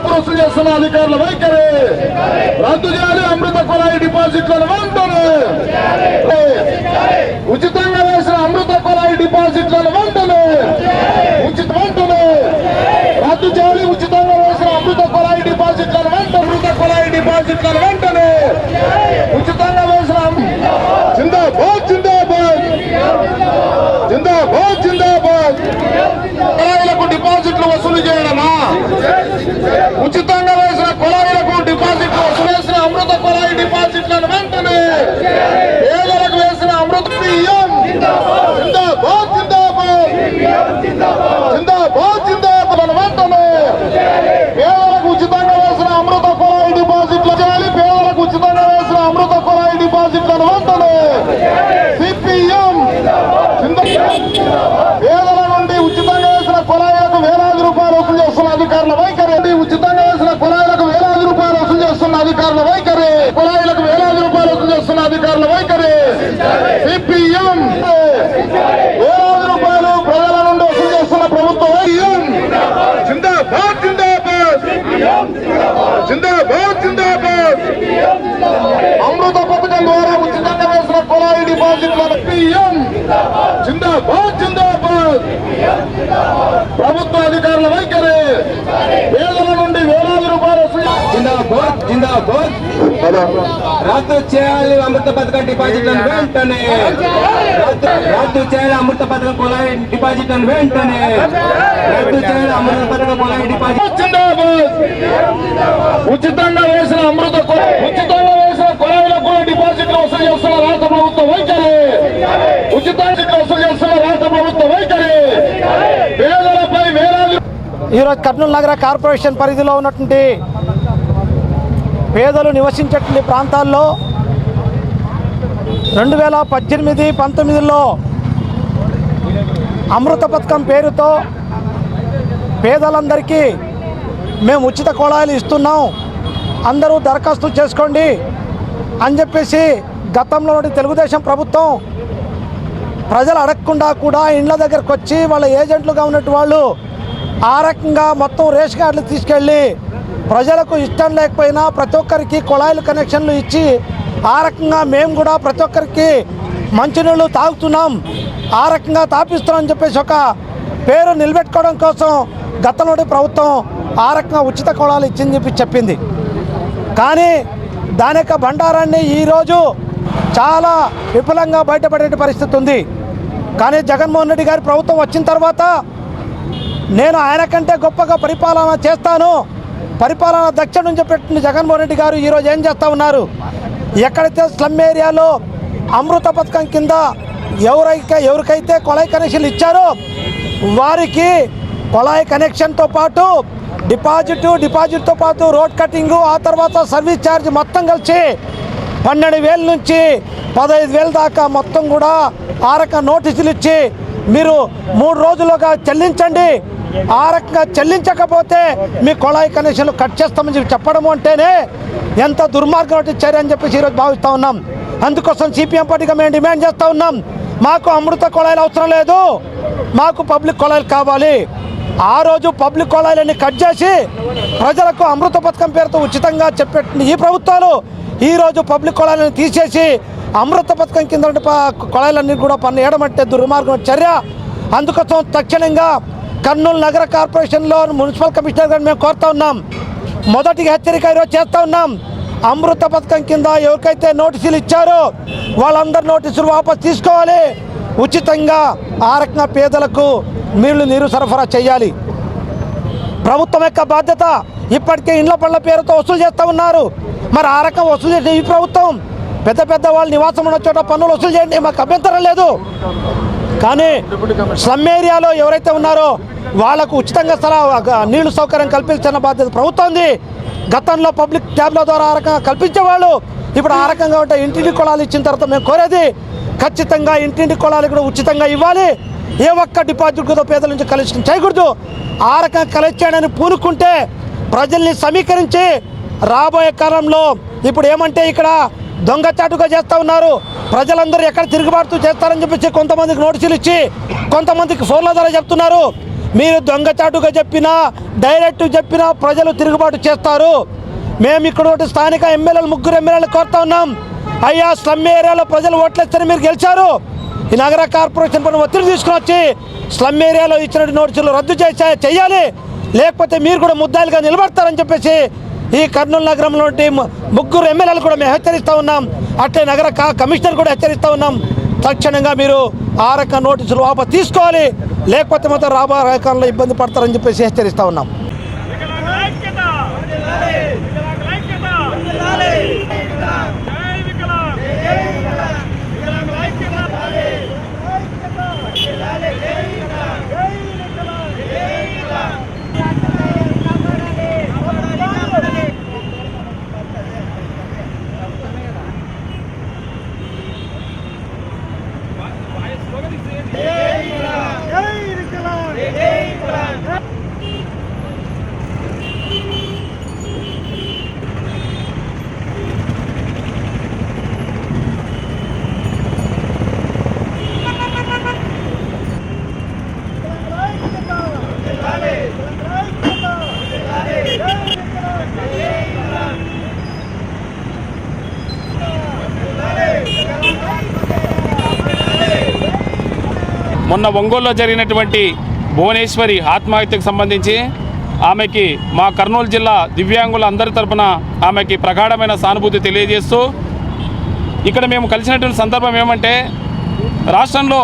అప్పుడు వసూలు చేస్తున్న అధికారుల వైఖరి. రద్దు చేయాలి అమృత కులాయి డిపాజిట్లను వెంటనే ఉచితంగా వేసిన అమృత కులాయి డిపాజిట్లను వెంటనే ఉచిత వెంటనే రద్దు చేయాలి ఉచితంగా వేసిన అమృత కులాయి డిపాజిట్లను వెంటనే అమృత కులాయి డిపాజిట్లను వెంటనే ఉచితంగా వేసిన అమ్- జిందాబాద్ జిందాబాద్ జిందాబాద్ జిందాబాద్ కులాయిలకు డిపాజిట్లు వసూలు చేయడమా ఉచితంగా వేసిన కులాయిలకు డిపాజిట్లు వసూలు చేసిన అమృత కులాయి డిపాజిట్లను వెంటనే పేదలకు వేసిన అమృత బియ్యం జిందాబాద్ జిందాబాద్ జిందాబాద్ జిందాబాద్ వెంటనే పేదలకు ఉచితంగా వేసిన అమృత కులాయి డిపాజిట్లు చేయాలి పేదలకు ఉచితంగా వేసిన అమృత కులాయి డిపాజిట్లను వెంటనే సిపిఎం పేదల నుండి ఉచితంగా వేసిన కులాయిలకు వేలాది రూపాయలు వసూలు చేస్తున్న అధికారుల వైఖరి నుండి ఉచితంగా వేసిన కులాయిలకు వేలాది రూపాయలు వసూలు చేస్తున్న అధికారుల వైఖరి కులాయిలకు వేలాది రూపాయలు వసూలు చేస్తున్న అధికారుల వైఖరి. సిపిఎం వేలాది రూపాయలు ప్రజల నుండి వసూలు చేస్తున్న ప్రభుత్వం జిందాబాద్ జిందాబాద్. జిందాబాద్ జిందాబాద్. అమృత పథకం ద్వారా ఉచితంగా వేసిన కులాయి డిపాజిట్ల పిఎం జిందాబాద్ జిందాబాద్ ప్రభుత్వ అధికారుల వైఖరి పేదల నుండి వేలాది రూపాయలు వసూలు జిందాబాద్ రద్దు చేయాలి అమృత పథకం డిపాజిట్లను వెంటనే. రద్దు చేయాలి అమృత పథకం కులాయి డిపాజిట్లను వెంటనే. రద్దు చేయాలి అమృత పథకం కులాయి డిపాజిట్. ఉచితంగా వేసిన అమృత ఉచితంగా వేసిన కులాయిలకు కూడా డిపాజిట్లు వసూలు చేస్తున్న రాష్ట్ర ప్రభుత్వ వైఖరి. ఉచితంగా వసూలు చేస్తున్న రాష్ట్ర ప్రభుత్వ వైఖరి. పేదలపై వేలాది ఈరోజు కర్నూలు నగర కార్పొరేషన్ పరిధిలో ఉన్నటువంటి పేదలు నివసించేటువంటి ప్రాంతాల్లో రెండు వేల పద్దెనిమిది పంతొమ్మిదిలో అమృత పథకం పేరుతో పేదలందరికీ మేము ఉచిత కోళాయిలు ఇస్తున్నాం. అందరూ దరఖాస్తు చేసుకోండి అని చెప్పేసి గతంలో నుండి తెలుగుదేశం ప్రభుత్వం ప్రజలు అడగకుండా కూడా ఇండ్ల దగ్గరకు వచ్చి వాళ్ళ ఏజెంట్లుగా ఉన్నట్టు వాళ్ళు ఆ రకంగా మొత్తం రేషన్ కార్డులు తీసుకెళ్ళి ప్రజలకు ఇష్టం లేకపోయినా ప్రతి ఒక్కరికి కుళాయిలు కనెక్షన్లు ఇచ్చి ఆ రకంగా మేము కూడా ప్రతి ఒక్కరికి మంచినీళ్ళు తాగుతున్నాం. ఆ రకంగా తాపిస్తున్నాం అని చెప్పేసి ఒక పేరు నిలబెట్టుకోవడం కోసం గతంలోని ప్రభుత్వం ఆ రకంగా ఉచిత కుళాలు ఇచ్చింది చెప్పి చెప్పింది. కానీ దాని యొక్క భండారాన్ని ఈరోజు చాలా విపులంగా బయటపడే పరిస్థితి ఉంది. కానీ జగన్మోహన్ రెడ్డి గారి ప్రభుత్వం వచ్చిన తర్వాత నేను ఆయన కంటే గొప్పగా పరిపాలన చేస్తాను. పరిపాలన దక్ష నుంచి పెట్టిన జగన్మోహన్ రెడ్డి గారు ఈరోజు ఏం చేస్తూ ఉన్నారు? ఎక్కడైతే స్లమ్ ఏరియాలో అమృత పథకం కింద ఎవరైతే ఎవరికైతే కొళాయి కనెక్షన్లు ఇచ్చారో వారికి కొళాయి కనెక్షన్తో పాటు డిపాజిట్ డిపాజిట్తో పాటు రోడ్ కటింగు ఆ తర్వాత సర్వీస్ ఛార్జ్ మొత్తం కలిసి పన్నెండు వేల నుంచి పదహైదు వేల దాకా మొత్తం కూడా ఆ నోటీసులు ఇచ్చి మీరు మూడు రోజులుగా చెల్లించండి. ఆ రకంగా చెల్లించకపోతే మీ కొళాయి కనెక్షన్లు కట్ చేస్తామని చెప్పి చెప్పడం అంటేనే ఎంత దుర్మార్గం చర్య అని చెప్పేసి ఈరోజు భావిస్తూ ఉన్నాం. అందుకోసం సిపిఎం పార్టీగా మేము డిమాండ్ చేస్తూ ఉన్నాం. మాకు అమృత కొళాయిలు అవసరం లేదు. మాకు పబ్లిక్ కొళాయిలు కావాలి. ఆ రోజు పబ్లిక్ కొళాయిలన్నీ కట్ చేసి ప్రజలకు అమృత పథకం పేరుతో ఉచితంగా చెప్పేటువంటి ఈ ప్రభుత్వాలు ఈరోజు పబ్లిక్ కొళాయిలను తీసేసి అమృత పథకం కింద కొళాయిలన్నీ కూడా పన్ను ఏడమంటే దుర్మార్గం చర్య. అందుకోసం తక్షణంగా కర్నూలు నగర కార్పొరేషన్లో మున్సిపల్ కమిషనర్ గారిని మేము కోరుతా ఉన్నాం. మొదటిగా హెచ్చరిక ఈరోజు చేస్తూ ఉన్నాం. అమృత పథకం కింద ఎవరికైతే నోటీసులు ఇచ్చారో వాళ్ళందరూ నోటీసులు వాపసు తీసుకోవాలి. ఉచితంగా ఆ రకంగా పేదలకు నీళ్ళు నీరు సరఫరా చేయాలి. ప్రభుత్వం యొక్క బాధ్యత ఇప్పటికే ఇండ్ల పళ్ళ పేరుతో వసూలు చేస్తూ ఉన్నారు. మరి ఆ రకం వసూలు చేసే ఈ ప్రభుత్వం. పెద్ద పెద్ద వాళ్ళు నివాసం ఉన్న చోట పన్నులు వసూలు చేయండి. మాకు అభ్యంతరం లేదు. కానీ స్లమ్ ఏరియాలో ఎవరైతే ఉన్నారో వాళ్ళకు ఉచితంగా స్థల నీళ్ళు సౌకర్యం కల్పించిన బాధ్యత ప్రభుత్వంది. గతంలో పబ్లిక్ ట్యాబ్ల ద్వారా ఆ రకంగా కల్పించేవాళ్ళు. ఇప్పుడు ఆ రకంగా ఉంటే ఇంటింటి కుళాలు ఇచ్చిన తర్వాత మేము కోరేది ఖచ్చితంగా ఇంటింటి కుళాలు కూడా ఉచితంగా ఇవ్వాలి. ఏ ఒక్క డిపాజిట్ కూడా పేదల నుంచి కలెక్షన్ చేయకూడదు. ఆ రకంగా కలెక్ట్ చేయడానికి పూనుకుంటే ప్రజల్ని సమీకరించి రాబోయే కాలంలో ఇప్పుడు ఏమంటే ఇక్కడ దొంగచాటుగా చేస్తూ ఉన్నారు. ప్రజలందరూ ఎక్కడ తిరుగుబాటు చేస్తారని చెప్పేసి కొంతమందికి నోటీసులు ఇచ్చి కొంతమందికి ఫోన్ల ద్వారా చెప్తున్నారు. మీరు దొంగచాటుగా చెప్పినా డైరెక్ట్ చెప్పినా ప్రజలు తిరుగుబాటు చేస్తారు. మేము ఇక్కడ ఒకటి స్థానిక ఎమ్మెల్యేలు ముగ్గురు ఎమ్మెల్యేలు కోరుతా ఉన్నాం. అయ్యా స్లమ్ ఏరియాలో ప్రజలు ఓట్లేస్తారని మీరు గెలిచారు. ఈ నగర కార్పొరేషన్ పైన ఒత్తిడి తీసుకుని వచ్చి స్లమ్ ఏరియాలో ఇచ్చిన నోటీసులు రద్దు చేసే చేయాలి. లేకపోతే మీరు కూడా ముద్దాయిలుగా నిలబడతారని చెప్పేసి ఈ కర్నూలు నగరంలోని ముగ్గురు ఎమ్మెల్యేలు కూడా మేము హెచ్చరిస్తూ ఉన్నాం. అట్లే నగర కమిషనర్ కూడా హెచ్చరిస్తూ ఉన్నాం. తక్షణంగా మీరు ఆ రకం నోటీసులు వాపస్ తీసుకోవాలి. లేకపోతే మాత్రం రాబోయే కాలంలో ఇబ్బంది పడతారని చెప్పేసి హెచ్చరిస్తూ ఉన్నాం. మొన్న ఒంగోలులో జరిగినటువంటి భువనేశ్వరి ఆత్మహత్యకు సంబంధించి ఆమెకి మా కర్నూలు జిల్లా దివ్యాంగుల అందరి తరపున ఆమెకి ప్రగాఢమైన సానుభూతి తెలియజేస్తూ ఇక్కడ మేము కలిసినటువంటి సందర్భం ఏమంటే రాష్ట్రంలో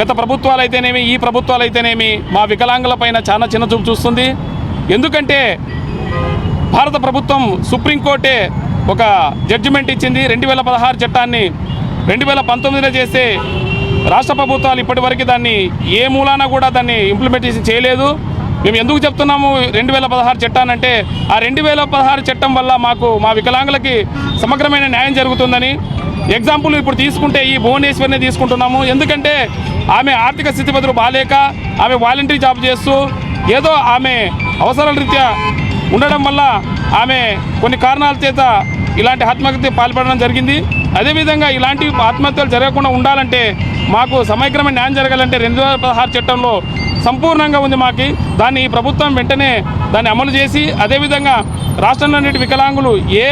గత ప్రభుత్వాలు అయితేనేమి ఈ ప్రభుత్వాలు అయితేనేమి మా వికలాంగుల పైన చాలా చిన్న చూపు చూస్తుంది. ఎందుకంటే భారత ప్రభుత్వం సుప్రీంకోర్టే ఒక జడ్జిమెంట్ ఇచ్చింది. రెండు వేల పదహారు చట్టాన్ని రెండు వేల పంతొమ్మిదిలో చేస్తే రాష్ట్ర ప్రభుత్వాలు ఇప్పటివరకు దాన్ని ఏ మూలాన కూడా దాన్ని ఇంప్లిమెంటేషన్ చేయలేదు. మేము ఎందుకు చెప్తున్నాము రెండు వేల పదహారు చట్టానంటే ఆ రెండు వేల పదహారు చట్టం వల్ల మాకు మా వికలాంగులకి సమగ్రమైన న్యాయం జరుగుతుందని. ఎగ్జాంపుల్ ఇప్పుడు తీసుకుంటే ఈ భువనేశ్వర్ని తీసుకుంటున్నాము. ఎందుకంటే ఆమె ఆర్థిక స్థితిగతులు బాగాలేక ఆమె వాలంటరీ జాబ్ చేస్తూ ఏదో ఆమె అవసరాల రీత్యా ఉండడం వల్ల ఆమె కొన్ని కారణాల చేత ఇలాంటి ఆత్మహత్య పాల్పడడం జరిగింది. అదేవిధంగా ఇలాంటి ఆత్మహత్యలు జరగకుండా ఉండాలంటే మాకు సమగ్రమైన న్యాయం జరగాలంటే రెండు వేల పదహారు చట్టంలో సంపూర్ణంగా ఉంది మాకి. దాన్ని ఈ ప్రభుత్వం వెంటనే దాన్ని అమలు చేసి అదేవిధంగా రాష్ట్రంలోని వికలాంగులు ఏ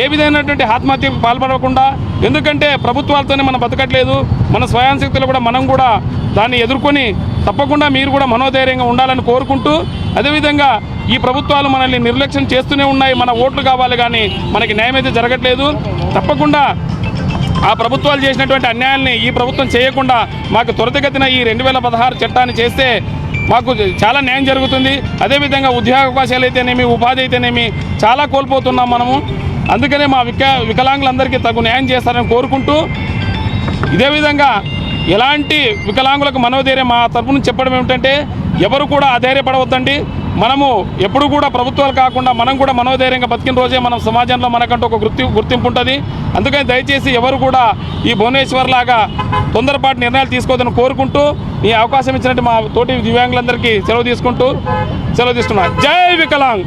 ఏ విధమైనటువంటి ఆత్మహత్యకు పాల్పడకుండా ఎందుకంటే ప్రభుత్వాలతోనే మనం బతకట్లేదు మన స్వయం శక్తులు కూడా మనం కూడా దాన్ని ఎదుర్కొని తప్పకుండా మీరు కూడా మనోధైర్యంగా ఉండాలని కోరుకుంటూ అదేవిధంగా ఈ ప్రభుత్వాలు మనల్ని నిర్లక్ష్యం చేస్తూనే ఉన్నాయి. మన ఓట్లు కావాలి కానీ మనకి న్యాయం అయితే జరగట్లేదు. తప్పకుండా ఆ ప్రభుత్వాలు చేసినటువంటి అన్యాయాల్ని ఈ ప్రభుత్వం చేయకుండా మాకు త్వరితగతిన ఈ రెండు వేల పదహారు చట్టాన్ని చేస్తే మాకు చాలా న్యాయం జరుగుతుంది. అదేవిధంగా ఉద్యోగ అవకాశాలు అయితేనేమి ఉపాధి అయితేనేమి చాలా కోల్పోతున్నాం మనము. అందుకనే మా విక వికలాంగులందరికీ తగు న్యాయం చేస్తారని కోరుకుంటూ ఇదే విధంగా ఎలాంటి వికలాంగులకు మనోధైర్యం మా తరపు నుంచి చెప్పడం ఏమిటంటే ఎవరు కూడా అధైర్యపడవద్దండి. మనము ఎప్పుడు కూడా ప్రభుత్వాలు కాకుండా మనం కూడా మనోధైర్యంగా బతికిన రోజే మనం సమాజంలో మనకంటూ ఒక గుర్తి గుర్తింపు ఉంటుంది అందుకని దయచేసి ఎవరు కూడా ఈ భువనేశ్వర్ లాగా తొందరపాటు నిర్ణయాలు తీసుకోవద్దని కోరుకుంటూ ఈ అవకాశం ఇచ్చినట్టు మా తోటి దివ్యాంగులందరికీ సెలవు తీసుకుంటూ సెలవు తీసుకున్నా. జై వికలాంగ్!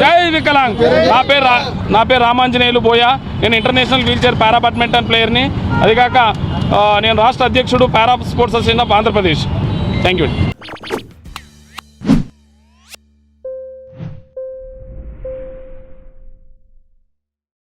జై వికలాంగ్! నా పేరు రా- నా పేరు రామాంజనేయులు బోయా. నేను international wheelchair para badminton ప్లేయర్ని. అది కాక ఆ, నేను రాష్ట్ర అధ్యక్షుడు para sports association of Andhra Pradesh. Thank you